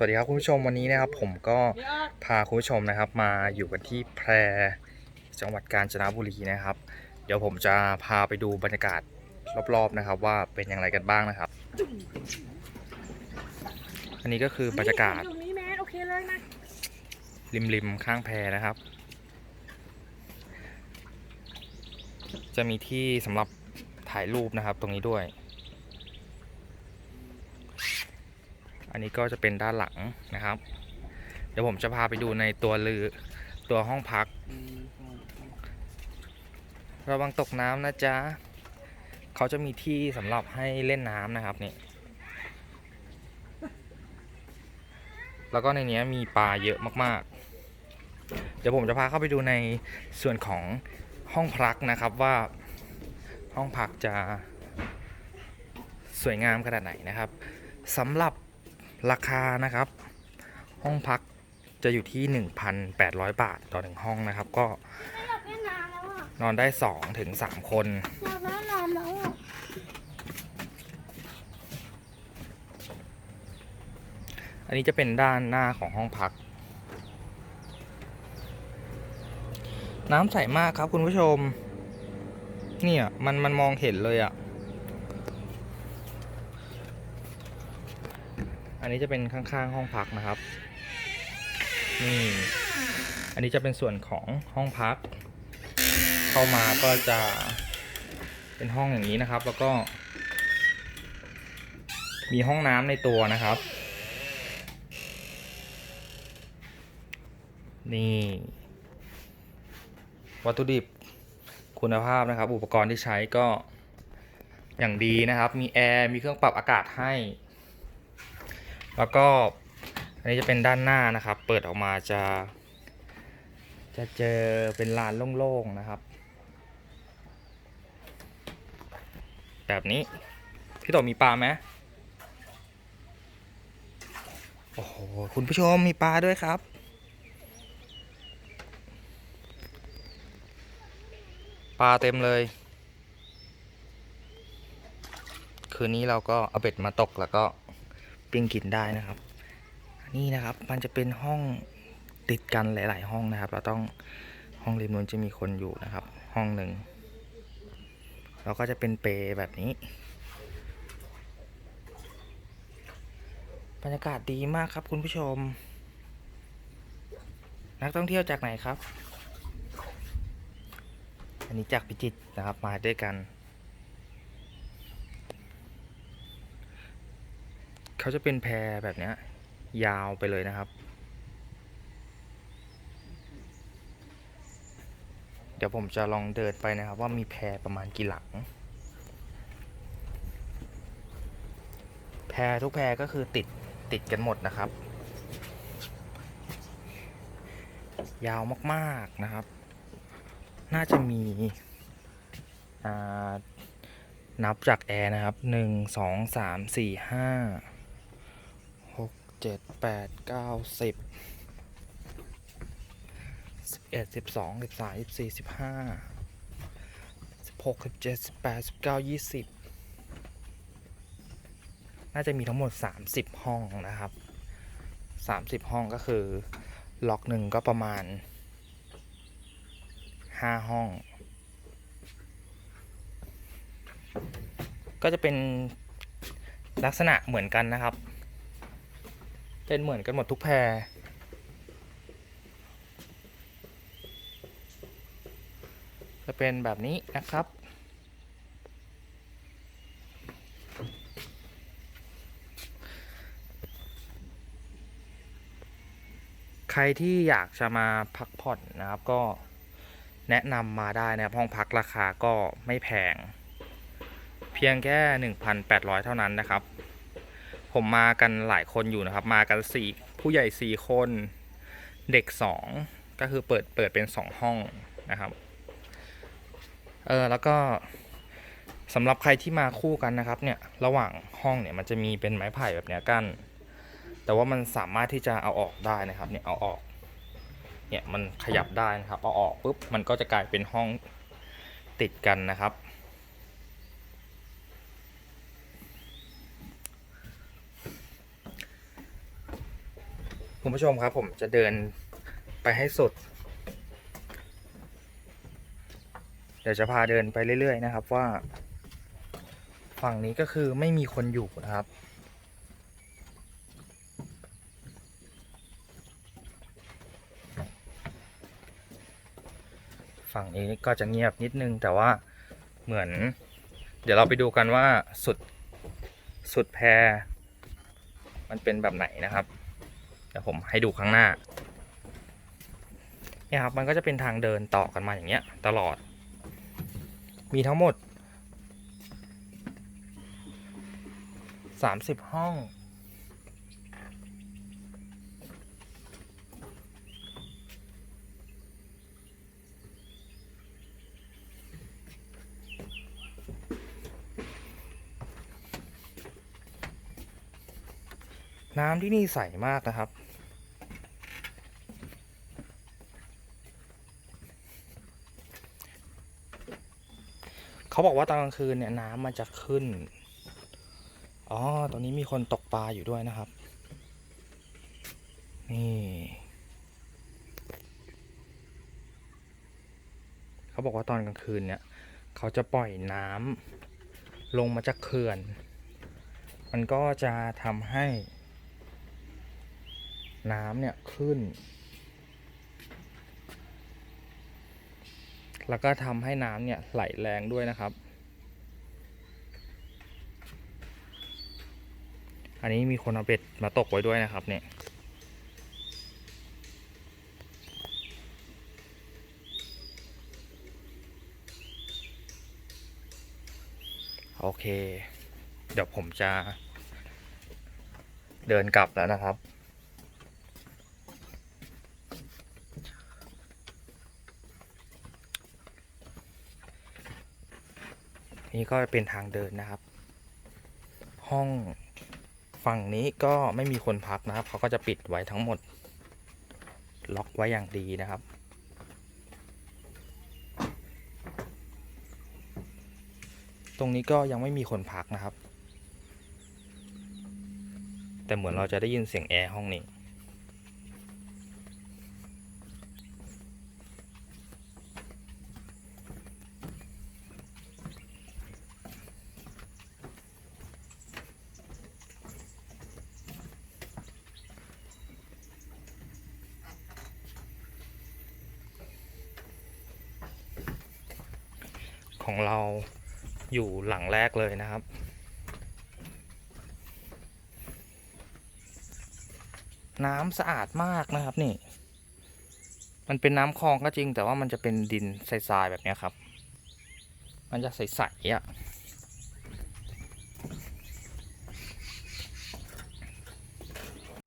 สวัสดีครับคุณผู้ชมวันนี้นะครับผมก็พาคุณผู้ชมนะครับมาอยู่กันที่แพรจังหวัดกาญจนบุรีนะครับ เดี๋ยวผมจะพาไปดูบรรยากาศรอบๆนะครับ ว่าเป็นอย่างไรกันบ้างนะครับ อันนี้ก็คือบรรยากาศตรงนี้แมนโอเคเลยนะริมๆข้างแพรนะครับ จะมีที่สำหรับถ่ายรูปนะครับตรงนี้ด้วย นนี้ก็จะเป็นด้านหลังนะครับ เดี๋ยวผมจะพาไปดูในตัวลือตัวห้องพัก ระวังตกน้ำนะจ๊ะเขาจะมีที่สำหรับให้เล่นน้ำนะครับนี่แล้วก็ในนี้มีปลาเยอะมากๆ เดี๋ยวผมจะพาเข้าไปดูในส่วนของห้องพักนะครับว่าห้องพักจะสวยงามขนาดไหนนะครับสำหรับ ราคานะครับ ห้องพักจะอยู่ที่ 1,800 บาทต่อหนึ่งห้องนะครับ ก็นอนได้2ถึง3คนอยากเล่นน้ำแล้วอันนี้จะเป็นด้านหน้าของห้องพัก น้ำใสมากครับคุณผู้ชม เนี่ยมันมันมองเห็นเลยอะ่ะ นนี้จะเป็นข้างๆ ห้องพักนะครับ นี่ อันนี้จะเป็นส่วนของห้องพัก เข้ามาก็จะเป็นห้องอย่างนี้นะครับ แล้วก็ มีห้องน้ำในตัวนะครับ นี่ วัตถุดิบคุณภาพนะครับ อุปกรณ์ที่ใช้ก็อย่างดีนะครับ มีแอร์ มีเครื่องปรับอากาศให้ แล้วก็อันนี้จะเป็นด้านหน้านะครับ เปิดออกมาจะ จะเจอเป็นลานโล่งๆนะครับ แบบนี้ พี่โตมีปลาไหมโอ้โห คุณผู้ชมมีปลาด้วยครับ ปลาเต็มเลย คืนนี้เราก็เอาเบ็ดมาตกแล้วก็ ปิ้งกินได้นะครับ นี่นะครับมันจะเป็นห้องติดกันหลาย ๆ ห้องนะครับ เราต้องห้องริมนู้นจะมีคนอยู่นะครับ ห้องหนึ่งเราก็จะเป็นเปรแบบนี้บรรยากาศดีมากครับคุณผู้ชม นักท่องเที่ยวจากไหนครับ อันนี้จากพิจิตรนะครับมาด้วยกัน เขาจะเป็นแพรแบบนี้ยาวไปเลยนะครับ เดี๋ยวผมจะลองเดินไปนะครับ ว่ามีแพรประมาณกี่หลัง แพรทุกแพรก็คือติดติดกันหมดนะครับ ยาวมากๆนะครับ น่าจะมีนับจากแอร์นะครับหนึ่งสองสามสี่ห้า เจ็ดแปดเก้าสิบสิบเอ็ดสิบสองสิบสามสิบสี่สิบห้าสิบหกสิบเจ็ดสิบแปดสิบเก้ายี่สิบน่าจะมีทั้งหมดสามสิบห้องนะครับสามสิบห้องก็คือ ล็อกหนึ่งก็ประมาณห้าห้อง ก็จะเป็นลักษณะเหมือนกันนะครับ เป็นเหมือนกันหมดทุกแพรจะเป็นแบบนี้นะครับ ใครที่อยากจะมาพักผ่อนนะครับก็แนะนำมาได้นะครับห้องพักราคาก็ไม่แพง เพียงแค่ 1,800 เท่านั้นนะครับ ผมมากันหลายคนอยู่นะครับ มากันสี่ผู้ใหญ่4คนเด็ก2ก็คือเปิดเปิดเป็น2ห้องนะครับเออแล้วก็สำหรับใครที่มาคู่กันนะครับเนี่ยระหว่างห้องเนี่ยมันจะมีเป็นไม้ไผ่แบบเนี้ยกั้นแต่ว่ามันสามารถที่จะเอาออกได้นะครับเนี่ยเอาออกเนี่ยมันขยับได้นะครับเอาออกปุ๊บมันก็จะกลายเป็นห้องติดกันนะครับ คุณผู้ชมครับผมจะเดินไปให้สุด เดี๋ยวจะพาเดินไปเรื่อย ๆ นะครับว่า ฝั่งนี้ก็คือไม่มีคนอยู่นะครับ ฝั่งนี้ก็จะเงียบนิดนึงแต่ว่าเหมือน เดี๋ยวเราไปดูกันว่าสุดสุดแพรมันเป็นแบบไหนนะครับ เดี๋ยวผมให้ดูข้างหน้าเนี่ยครับมันก็จะเป็นทางเดินต่อกันมาอย่างเงี้ยตลอด มีทั้งหมด 30 ห้อง น้ำที่นี่ใสมากนะครับ เขาบอกว่าตอนกลางคืนเนี่ยน้ำมันจะขึ้น อ๋อตรงนี้มีคนตกปลาอยู่ด้วยนะครับ นี่ เขาบอกว่าตอนกลางคืนเนี่ย เขาจะปล่อยน้ำลงมาจากเขื่อน มันก็จะทำให้ น้ำเนี่ยขึ้น แล้วก็ทำให้น้ำเนี่ยไหลแรงด้วยนะครับ อันนี้มีคนเอาเบ็ดมาตกไว้ด้วยนะครับเนี่ยโอเค เดี๋ยวผมจะเดินกลับแล้วนะครับ นี่ก็เป็นทางเดินนะครับ ห้องฝั่งนี้ก็ไม่มีคนพักนะครับ เขาก็จะปิดไว้ทั้งหมด ล็อกไว้อย่างดีนะครับ ตรงนี้ก็ยังไม่มีคนพักนะครับ แต่เหมือนเราจะได้ยินเสียงแอร์ห้องนี้ ของเราอยู่หลังแรกเลยนะครับ น้ำสะอาดมากนะครับนี่ มันเป็นน้ำคลองก็จริง แต่ว่ามันจะเป็นดินทรายๆแบบนี้ครับ มันจะใสๆอะ